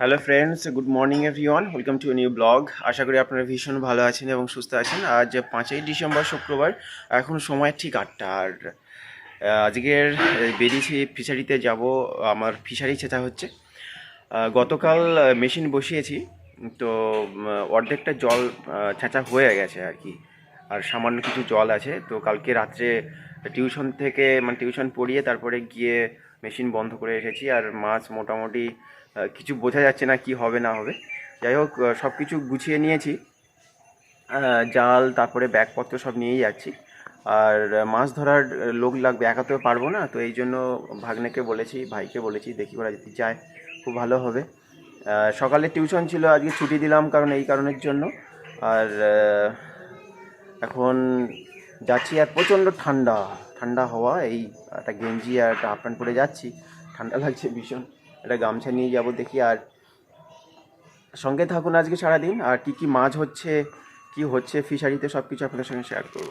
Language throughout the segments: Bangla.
Hello friends good morning everyone welcome to new blog আশা করি আপনারা ভীষণ ভালো আছেন এবং সুস্থ আছেন। আজ পাঁচই ডিসেম্বর, শুক্রবার। এখন সময় ঠিক আটটা আর আজকের বেরিয়েছি ফিশারিতে যাব। আমার ফিশারি ছেঁচা হচ্ছে। গতকাল মেশিন বসিয়েছি। তো অর্ধেকটা জল ছেঁচা হয়ে গেছে আর কি। আর সামান্য কিছু জল আছে। তো, কালকে রাত্রে টিউশন থেকে মানে টিউশন পড়িয়ে তারপরে গিয়ে মেশিন বন্ধ করে এসেছি আর মাছ মোটামুটি কিছু বোঝা যাচ্ছে না কি হবে, না হবে। যাই হোক সব কিছু গুছিয়ে নিয়েছি। জাল, তারপরে ব্যাগপত্র সব নিয়েই যাচ্ছি। আর মাছ ধরার লোক লাগবে, একা তো পারব না। তো এই জন্য ভাগ্নেকে বলেছি, ভাইকে বলেছি, দেখি ওরা যদি যায়, খুব ভালো হবে। সকালে টিউশন ছিল, আজকে ছুটি দিলাম কারণ এই কারণের জন্য। আর এখন যাচ্ছি আর প্রচণ্ড ঠান্ডা। ঠান্ডা হওয়া, এই একটা গেঞ্জি আর একটা হাফ প্যান্ট পরে যাচ্ছি। ঠান্ডা লাগছে ভীষণ। একটা গামছা নিয়ে যাব দেখি আর সঙ্গে থাকুন আজকে সারাদিন আর কি কি মাছ হচ্ছে, কি হচ্ছে ফিশারিতে সব কিছু আপনাদের সঙ্গে শেয়ার করব।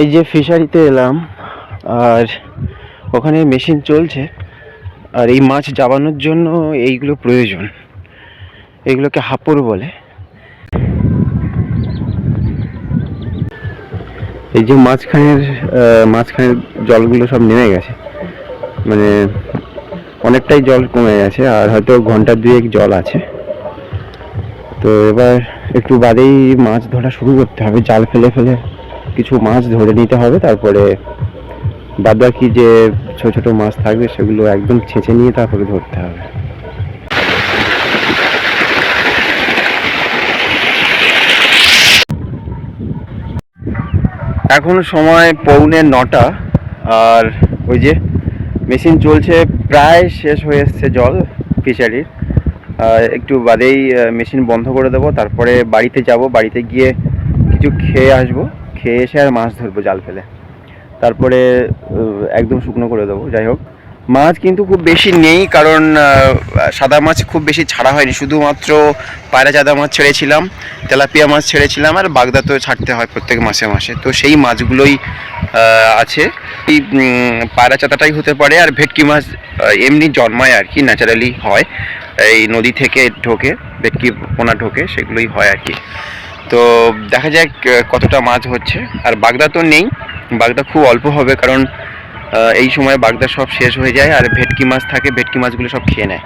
এই যে ফিশারিতে এলাম, আর ওখানে মেশিন চলছে, আর এই মাছ জাবানোর জন্য এইগুলো প্রয়োজন। এইগুলোকে হাপড় বলে। এই যে মাঝখানের মাঝখানের জলগুলো সব নেমে গেছে। মানে অনেকটাই জল কমে গেছে, আর হয়তো ঘণ্টা দুয়েক জল আছে। তো এবার একটু বাদেই মাছ ধরা শুরু করতে হবে, জাল ফেলে ফেলে। কিছু মাছ ধরে নিতে হবে, তারপরে বাদ বাকি যে ছোট ছোট মাছ থাকবে সেগুলো একদম ছেঁচে নিয়ে তারপরে ধরতে হবে। এখন সময় পৌনে নটা, আর ওই যে মেশিন চলছে, প্রায় শেষ হয়ে এসছে জল ফিশারির একটু বাদেই মেশিন বন্ধ করে দেবো, তারপরে বাড়িতে যাব, বাড়িতে গিয়ে কিছু খেয়ে আসব। খেয়ে এসে আর মাছ ধরবো জাল ফেলে। তারপরে একদম শুকনো করে দেবো, যাই হোক। মাছ কিন্তু খুব বেশি নেই, কারণ সাদা মাছ খুব বেশি ছাড়া হয়নি। শুধুমাত্র পায়রা চাদা মাছ ছেড়েছিলাম, তেলাপিয়া মাছ ছেড়েছিলাম, আর বাগদা তো ছাড়তে হয় প্রত্যেক মাসে মাসে। তো সেই মাছগুলোই আছে। এই পায়রা চাতাটাই হতে পারে, আর ভেটকি মাছ এমনি জন্মায় আর কি ন্যাচারালি হয়। এই নদী থেকে ঢোকে, ভেটকি পোনা ঢোকে, সেগুলোই হয় আর কি। তো দেখা যাক কতটা মাছ হচ্ছে। আর বাগদা তো নেই। বাগদা খুব অল্প হবে কারণ এই সময় বাগদা সব শেষ হয়ে যায় আর ভেটকি মাছ থাকে, ভেটকি মাছগুলো সব খেয়ে নেয়।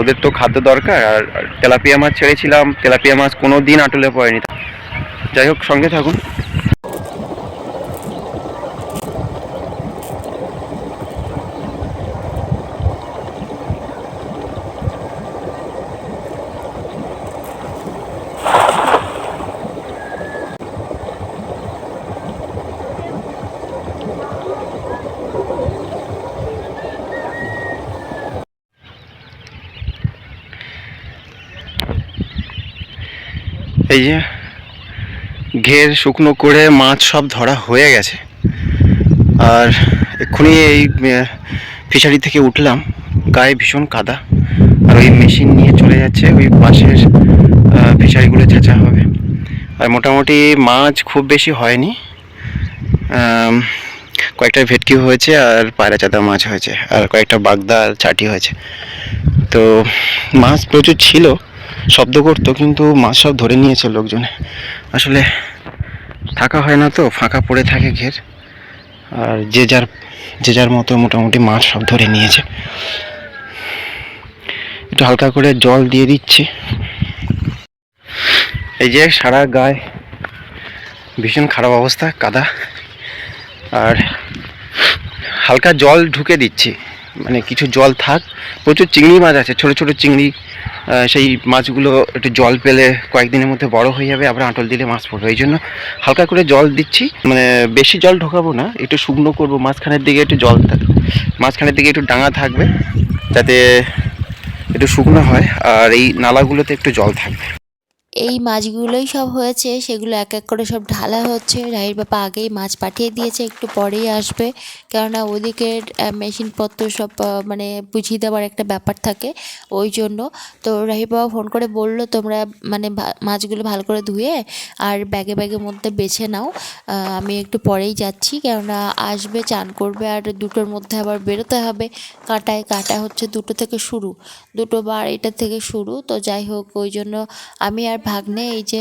ওদের তো খাদ্য দরকার। আর তেলাপিয়া মাছ ছেড়েছিলাম। তেলাপিয়া মাছ কোনো দিন আটলে পড়েনি। যাই হোক, সঙ্গে থাকুন। এই যে ঘের শুকনো করে মাছ সব ধরা হয়ে গেছে। আর এক্ষুনি এই ফিশারি থেকে উঠলাম, গায়ে ভীষণ কাদা। আর ওই মেশিন নিয়ে চলে যাচ্ছে, ওই পাশের ফিশারিগুলো চেঁচা হবে। আর মোটামুটি মাছ খুব বেশি হয়নি। কয়েকটা ভেটকি হয়েছে আর পায়রা চাদা মাছ হয়েছে, আর কয়েকটা বাগদা আর চাটি হয়েছে। তো মাছ প্রচুর ছিল শব্দ করতো, কিন্তু মাছ সব ধরে নিয়েছে লোকজনে। আসলে থাকা হয় না তো, ফাঁকা পড়ে থাকে ঘের। আর যে যার যে যার মতো মোটামুটি মাছ সব ধরে নিয়েছে। একটু হালকা করে জল দিয়ে দিচ্ছি। এই যে সারা গায়ে ভীষণ খারাপ অবস্থা, কাদা। আর হালকা জল ঢুকে দিচ্ছি। মানে কিছু জল থাক। প্রচুর চিংড়ি মাছ আছে, ছোট ছোট চিংড়ি সেই মাছগুলো একটু জল পেলে কয়েকদিনের মধ্যে বড় হয়ে যাবে, আবার আঁটল দিলে মাছ পড়বে। এই জন্য হালকা করে জল দিচ্ছি মানে বেশি জল ঢোকাবো না, একটু শুকনো করব, মাঝখানের দিকে একটু জল থাক, মাঝখানের দিকে একটু ডাঙা থাকবে, যাতে একটু শুকনো হয়, আর এই নালাগুলোতে একটু জল থাকবে। এই মাছগুলোই সব হয়েছে, সেগুলো এক এক করে সব ঢালা হচ্ছে। রাহির বাবা আগেই মাছ পাঠিয়ে দিয়েছে, একটু পরেই আসবে। কেননা ওদিকের মেশিনপত্র সব মানে বুঝিয়ে দেওয়ার একটা ব্যাপার থাকে ওই জন্য। তো রাহির বাবা ফোন করে বলল, তোমরা মানে মাছগুলো ভালো করে ধুয়ে আর ব্যাগে ব্যাগের মধ্যে বেছে নাও। আমি একটু পরেই যাচ্ছি, কেননা আসবে, চান করবে আর দুটোর মধ্যে আবার বেরোতে হবে। কাঁটায় কাঁটা হচ্ছে দুটো থেকে শুরু। দুটো বার আড়াইটা থেকে শুরু। তো যাই হোক, ওই জন্য আমি আর ভাগ্নে এই যে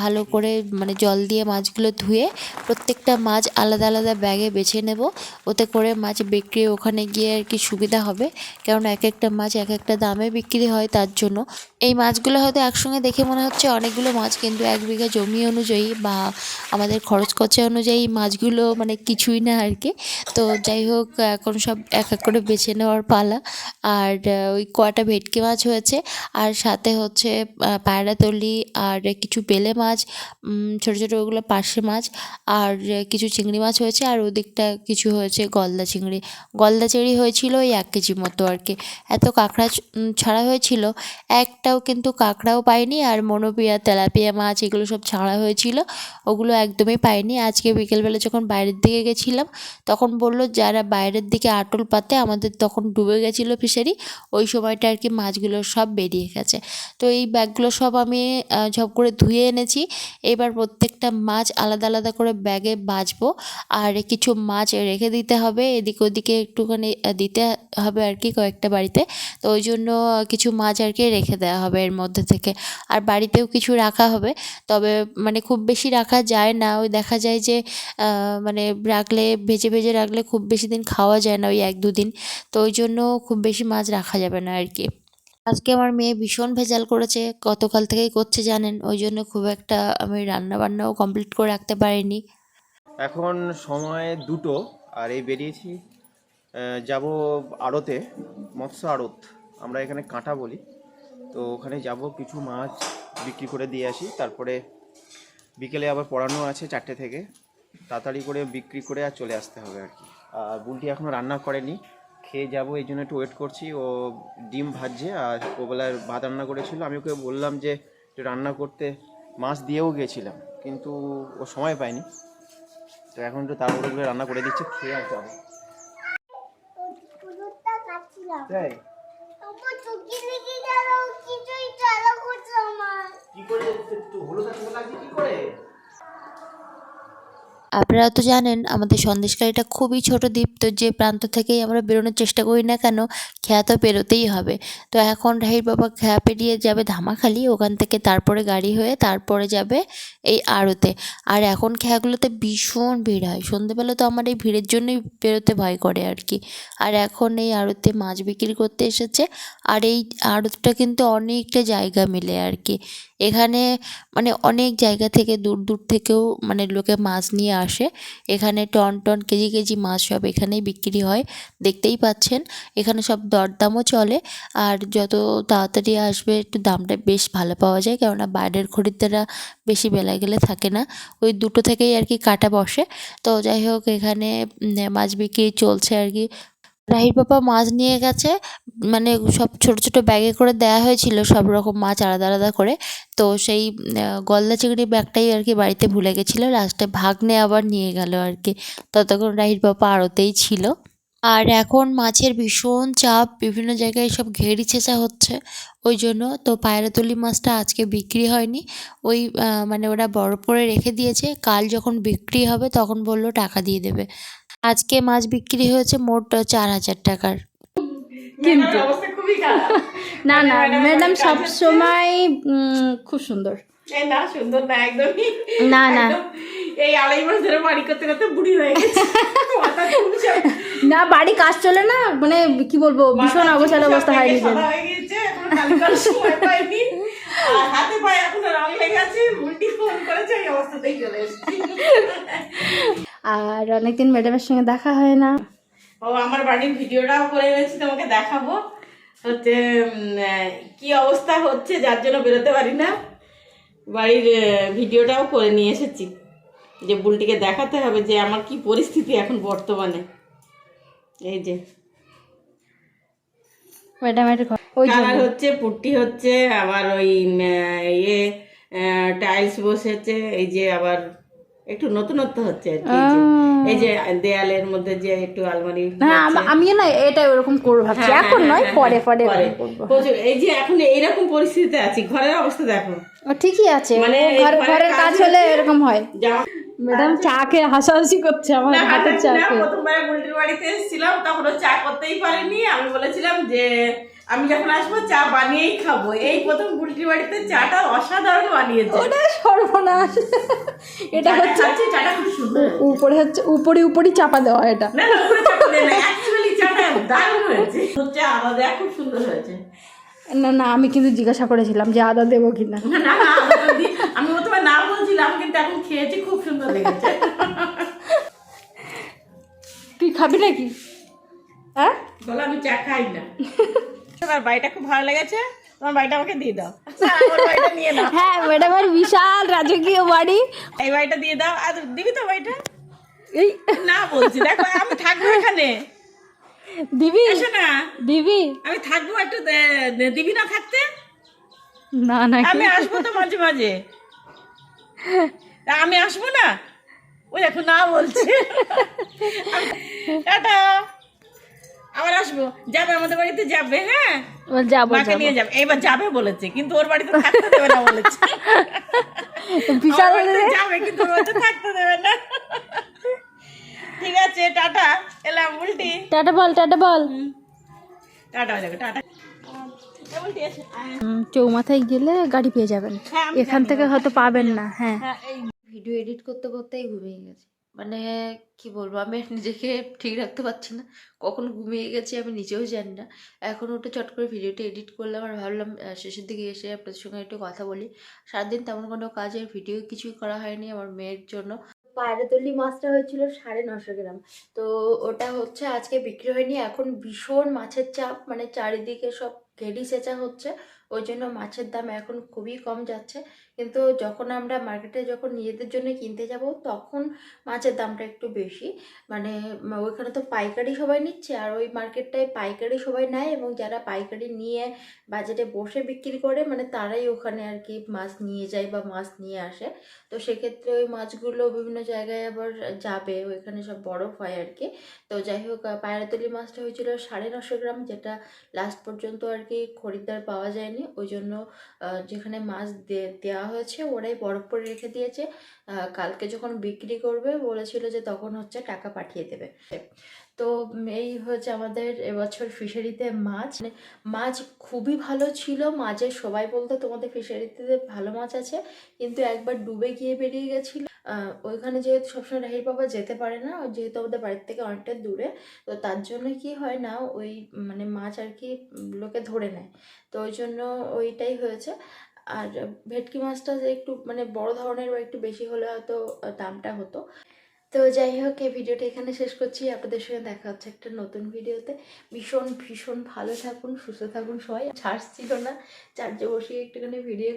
ভালো করে মানে জল দিয়ে মাছগুলো ধুয়ে প্রত্যেকটা মাছ আলাদা আলাদা ব্যাগে বেছে নেব। ওতে করে মাছ বিক্রি ওখানে গিয়ে আর কি সুবিধা হবে। কারণ এক একটা মাছ এক একটা দামে বিক্রি হয় তার জন্য। এই মাছগুলো হয়তো একসঙ্গে দেখে মনে হচ্ছে অনেকগুলো মাছ কিন্তু এক বিঘা জমি অনুযায়ী বা আমাদের খরচ খরচা অনুযায়ী মাছগুলো মানে কিছুই না আর কি। তো যাই হোক এখন সব এক এক করে বেছে নেওয়ার পালা। আর ওই কয়টা ভেটকি মাছ হয়েছে। আর সাথে হচ্ছে আহ, পায়রাতলি আর কিছু বেলে মাছ ছোটো ছোটো ওগুলো পার্শে মাছ আর কিছু চিংড়ি মাছ হয়েছে আর ওদিকটা কিছু হয়েছে গলদা চিংড়ি। গলদা চিংড়ি হয়েছিল ওই এক কেজি মতো আর কি। এত কাঁকড়া ছাড়া হয়েছিল। একটাও কিন্তু কাঁকড়াও পাইনি আর মনোপিয়া, তেলাপিয়া মাছ এগুলো সব ছাড়া হয়েছিল। ওগুলো একদমই পাইনি। আজকে বিকেলবেলা যখন বাইরের দিকে গেছিলাম, তখন বলল যারা বাইরের দিকে আটল পাতে আমাদের তখন ডুবে গেছিল ফিশারি, ওই সময়টা আর কি মাছগুলো সব বেরিয়ে গেছে। তো এই ব্যাগগুলো সব আমি ঝপ করে ধুয়ে এনেছি। এবার প্রত্যেকটা মাছ আলাদা আলাদা করে ব্যাগে বাছবো আর কিছু মাছ রেখে দিতে হবে। এদিক ওদিকে একটুখানি দিতে হবে আর কি কয়েকটা বাড়িতে। তো ওই জন্য কিছু মাছ আর কি রেখে দেওয়া হবে এর মধ্যে থেকে। আর বাড়িতেও কিছু রাখা হবে। তবে মানে খুব বেশি রাখা যায় না। ওই দেখা যায় যে মানে রাখলে, ভেজে ভেজে রাখলে খুব বেশি দিন খাওয়া যায় না ওই এক দুদিন। তো ওই জন্য খুব বেশি মাছ রাখা যাবে না আর কি। আজকে আমার মেয়ে ভীষণ ভেজাল করেছে, গতকাল থেকেই করছে জানেন, ওই জন্য খুব একটা আমি রান্না বান্নাও কমপ্লিট করে রাখতে পারিনি। এখন সময় দুটো, আর এই বেরিয়েছি যাব আড়তে, মৎস্য আড়ত, আমরা এখানে কাঁটা বলি। তো ওখানে যাব, কিছু মাছ বিক্রি করে দিয়ে আসি, তারপরে বিকেলে আবার পড়ানো আছে চারটে থেকে, তাড়াতাড়ি করে বিক্রি করে আর চলে আসতে হবে আর কি। আর বুলটি এখনও রান্না করেনি খেয়ে যাব, এই জন্য একটু ওয়েট করছি। ও ডিম ভাজছে আর ওবেলার ভাত রান্না করেছিল। আমি ওকে বললাম যে রান্না করতে। মাছ দিয়েও গেছিলাম, কিন্তু ও সময় পায়নি। তো এখন একটু তাড়াহুড়ো করে রান্না করে দিচ্ছে, খেয়ে আর যাব। তাই? কি করে? আর লাগছে কি করে? আপনারা তো জানেন, আমাদের সন্দেশকারীটা খুবই ছোট দ্বীপ, তো যে প্রান্ত থেকেই আমরা বেরোনোর চেষ্টা করি না কেন, খেয়া তো পেরোতেই হবে। তো এখন রাহির বাবা খেয়া পেরিয়ে যাবে ধামাখালি, ওখান থেকে তারপরে গাড়ি হয়ে তারপরে যাবে এই আড়তে। আর এখন খেয়াগুলোতে ভীষণ ভিড় হয়। সন্ধেবেলা তো আমার এই ভিড়ের জন্যই বেরোতে ভয় করে আর কি। আর এখন এই আড়তে মাছ বিক্রি করতে এসেছে, আর এই আড়তটা কিন্তু অনেকটা জায়গা মিলে আর কি। এখানে মানে অনেক জায়গা থেকে দূর দূর থেকেও মানে লোকে মাছ নিয়ে আসে। এখানে টন টন কেজি কেজি মাছ সব এখানেই বিক্রি হয়। দেখতেই পাচ্ছেন, এখানে সব দরদামও চলে। আর যত তাড়াতাড়ি আসবে, একটু দামটা বেশ ভালো পাওয়া যায়, কেননা বাইরের খরিদ্দাররা বেশি বেলা গেলে থাকে না। ওই দুটো থেকেই আর কি কাটা বসে। তো যাই হোক, এখানে মাছ বিক্রি চলছে আর কি। রাহির বাবা মাছ নিয়ে গেছে। মানে সব ছোট ছোট ব্যাগে করে দেওয়া হয়েছিল সব রকম মাছ আলাদা আলাদা করে। তো সেই গলদা চিংড়ি ব্যাগটাই আর কি বাড়িতে ভুলে গেছিল লাস্টে ভাগ্নে আবার নিয়ে গেল আর কি। ততক্ষণ রাহির বাবা আড়তেই ছিল। আর এখন মাছের ভীষণ চাপ, বিভিন্ন জায়গায় সব ঘেরি ছেঁচা হচ্ছে, ওই জন্য তো পায়রাতলি মাছটা আজকে বিক্রি হয়নি। ওই মানে ওরা বড় করে রেখে দিয়েছে, কাল যখন বিক্রি হবে তখন বলল টাকা দিয়ে দেবে। আজকে মাছ বিক্রি হয়েছে মোট চার হাজার টাকার। কিন্তু না না ম্যাডাম সব সময় খুব সুন্দর। না সুন্দর না একদমই না, না। এই আড়াই মাস ধরে বাড়ি করতে করতে বুড়ি হয়ে গেছে। না বাড়ি কাজ চলে না মানে কি বলব ভীষণ মাথা অবসাদ অবস্থা হয় নিজের গেছে এখন কালি কালি সময় পাইনি। আর হাতে পায়ে এখন রং লেগে আছে উল্টি ফোন করেছে এই অবস্থাতেই চলে এসেছি। আর অনেকদিন ম্যাডামের সঙ্গে দেখা হয় না। ও আমার বাড়ির ভিডিওটাও করে এনেছি তোমাকে দেখাবো। হচ্ছে কি অবস্থা হচ্ছে যার জন্য বেরোতে পারি না। বাড়ির ভিডিওটাও করে নিয়ে এসেছি। যে বুলটিকে দেখাতে হবে যে আমার কি পরিস্থিতি এখন বর্তমানে। এই যে। কালার হচ্ছে পুট্টি হচ্ছে আবার ওই ইয়ে টাইলস বসেছে এই যে আবার একটু নতুনত্ব হচ্ছে আর কি এই যে। দেয়ালের মধ্যে যে একটু আলমারি হ্যাঁ আমিও না এটা ওরকম করব ভাবছি। হ্যাঁ, এখন হ্যাঁ, নয় হ্যাঁ, পরে পরে। প্রচুর। এই যে এখন এইরকম পরিস্থিতিতে আছি ঘরের অবস্থা দেখো। ঠিকই আছে। মানে ঘরের কাজ হলে এরকম হয়। ম্যাডাম চা খেয়ে হাসাহাসি করছে আমার হাতের চা প্রথমবার বুলটির বাড়িতে এসেছিলাম তখন চা করতেই পারেনি। আমি বলেছিলাম যে আমি যখন আসব চা বানিয়েই খাব। এই প্রথম বুলটির বাড়িতে চাটা অসাধারণ বানিয়েছে। ওটা সর্বনাশ। এটা হচ্ছে চাটা খুব সুন্দর উপরে হচ্ছে উপরে উপরই চাপা দেওয়া এটা। না না পুরো চাটা দেয় না অ্যাকচুয়ালি চাটা দারুণ হয়েছে। হচ্ছে আলাদা খুব সুন্দর হয়েছে। না না আমি কিন্তু জিজ্ঞাসা করেছিলাম যে আদা দেবো কিনা। না না আমি প্রথমে না বলছিলাম কিন্তু এখন খেয়েছি খুব সুন্দর লেগেছে। তুই খাবি নাকি? হ্যাঁ? বলো আমি চা খাই না। তোমার বাড়িটা খুব ভালো লেগেছে তোমার বাড়িটা আমাকে দিয়ে দাও। আচ্ছা, আমার বাড়িটা নিয়ে নাও। হ্যাঁ ম্যাডামের বিশাল রাজকীয় বাড়ি। এই বাড়িটা দিয়ে দাও। আর দিবি তো বাড়িটা? এই না বলছি দেখো আমি থাকব এখানে। দিবি? এসো না। দিবি? আমি থাকব একটু দিবি না থাকতে? না না আমি আসব তো মাঝে মাঝে। তা আমি আসব না? ওই দেখো না বলছে। টাটা। আবার আসব। যাবে আমাদের বাড়িতে যাবে হ্যাঁ? যাব মাকে নিয়ে যাবে। এইবার যাবে বলেছে কিন্তু ওর বাড়িতে থাকতে দেবে না বলেছে। বিশাল আমার যাবে কিন্তু ওর বাড়িতে থাকতে দেবে না। ঠিক আছে টাটা। এলাম উল্টি। টাটা বল টাটা বল। টাটা যাবে চৌমাথায় গেলে গাড়ি পেয়ে যাবেন। হ্যাঁ, এখান থেকে হয়তো পাবেন না হ্যাঁ। হ্যাঁ ভিডিও এডিট করতে করতেই ঘুমিয়ে গেছি। মানে কি বলব, আমি নিজেকে ঠিক রাখতে পারছি না। কখন ঘুমিয়ে গেছি আমি নিজেও জানি না। এখন ওটা চট করে ভিডিওটা এডিট করলাম আর ভাবলাম শেষের দিকে এসে আপনাদের সঙ্গে একটু কথা বলি। সারাদিন তেমন কোনো কাজের ভিডিও কিছুই করা হয়নি আমার মেয়ের জন্য। পায়রাতলি মাছটা হয়েছিল সাড়ে নশো গ্রাম। তো ওটা হচ্ছে আজকে বিক্রি হয়নি, এখন ভীষণ মাছের চাপ মানে চারিদিকে সব ঘেডি সেচা হচ্ছে, ওই জন্য মাছের দাম এখন খুবই কম যাচ্ছে। কিন্তু যখন আমরা মার্কেটে যখন নিজেদের জন্য কিনতে যাব, তখন মাছের দামটা একটু বেশি। মানে ওইখানে তো পাইকারি সবাই নিচ্ছে, আর ওই মার্কেটটায় পাইকারি সবাই নেয় এবং যারা পাইকারি নিয়ে বাজারে বসে বিক্রি করে মানে তারাই ওখানে আর কি মাছ নিয়ে যায় বা মাছ নিয়ে আসে। তো সেক্ষেত্রে ওই মাছগুলো বিভিন্ন জায়গায় আবার যাবে, ওইখানে সব বরফ হয় আর কি। তো যাই হোক পায়রাতলি মাছটা হয়েছিল সাড়ে নশো গ্রাম, যেটা লাস্ট পর্যন্ত আর কি খরিদ্দার পাওয়া যায়নি। ওই জন্য যেখানে মাছ দেওয়া হয়েছে ওরাই বরফ করে রেখে দিয়েছে। কালকে যখন বিক্রি করবে বলেছিল যে তখন হচ্ছে টাকা পাঠিয়ে দেবে। তো এই হচ্ছে আমাদের এবছর ফিশারিতে মাছ। মানে মাছ খুবই ভালো ছিল। মাঝে সবাই বলতো তোমাদের ফিশারিতে ভালো মাছ আছে। কিন্তু একবার ডুবে গিয়ে বেরিয়ে গেছিল। ওইখানে যেহেতু সবসময় রাহির বাবা যেতে পারে না যেহেতু আমাদের বাড়ির থেকে অনেকটা দূরে, তো তার জন্য কি হয় না, ওই মানে মাছ আর কি লোকে ধরে নেয়। তো ওই জন্য ওইটাই হয়েছে। আর ভেটকি মাছটা যে একটু মানে বড় ধরনের বা একটু বেশি হলে হয়তো দামটা হতো। তো যাই হোক, এই ভিডিওটা এখানে শেষ করছি। আপনাদের সঙ্গে দেখা হচ্ছে একটা নতুন ভিডিওতে। ভীষণ ভীষণ ভালো থাকুন, সুস্থ থাকুন সবাই। চার্জ ছিল না, চার্জে বসিয়ে একটুখানি ভিডিও